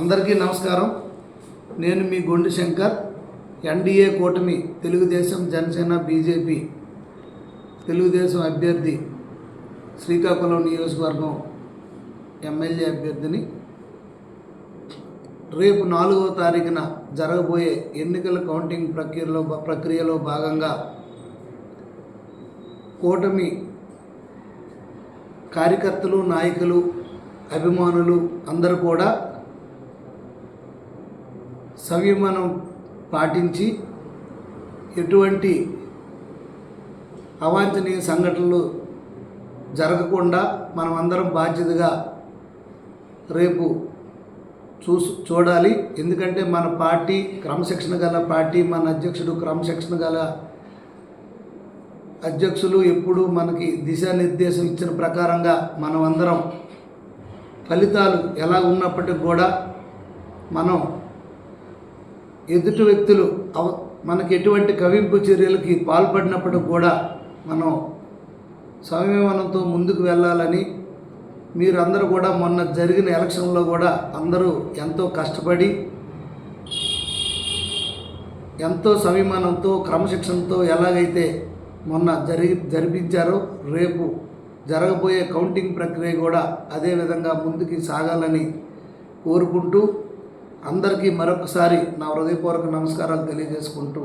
అందరికీ నమస్కారం. నేను మీ గొండి శంకర్ ఎన్డీఏ కూటమి తెలుగుదేశం జనసేన బీజేపీ తెలుగుదేశం అభ్యర్థి శ్రీకాకుళం నియోజకవర్గం ఎమ్మెల్యే అభ్యర్థిని. రేపు నాలుగవ తారీఖున జరగబోయే ఎన్నికల కౌంటింగ్ ప్రక్రియలో ప్రక్రియలో భాగంగా కూటమి కార్యకర్తలు నాయకులు అభిమానులు అందరూ కూడా సంయమనం పాటించి ఎటువంటి అవాంఛనీయ సంఘటనలు జరగకుండా మనం అందరం బాధ్యతగా రేపు చూసు చూడాలి. ఎందుకంటే మన పార్టీ క్రమశిక్షణ గల పార్టీ మన అధ్యక్షుడు క్రమశిక్షణ గల అధ్యక్షులు ఎప్పుడు మనకి దిశానిర్దేశం ఇచ్చిన ప్రకారంగా మనం అందరం ఫలితాలు ఎలా ఉన్నప్పటికి కూడా మనం ఎదుటి వ్యక్తులు అవ మనకి ఎటువంటి కవింపు చర్యలకి పాల్పడినప్పుడు కూడా మనం సంయమనంతో ముందుకు వెళ్ళాలని మీరందరూ కూడా మొన్న జరిగిన ఎలక్షన్లో కూడా అందరూ ఎంతో కష్టపడి ఎంతో సంయమనంతో క్రమశిక్షణతో ఎలాగైతే మొన్న జరిగి జరిపించారో రేపు జరగబోయే కౌంటింగ్ ప్రక్రియ కూడా అదే విధంగా ముందుకు సాగాలని కోరుకుంటూ అందరికీ మరొకసారి నా హృదయపూర్వక నమస్కారాలు తెలియజేసుకుంటూ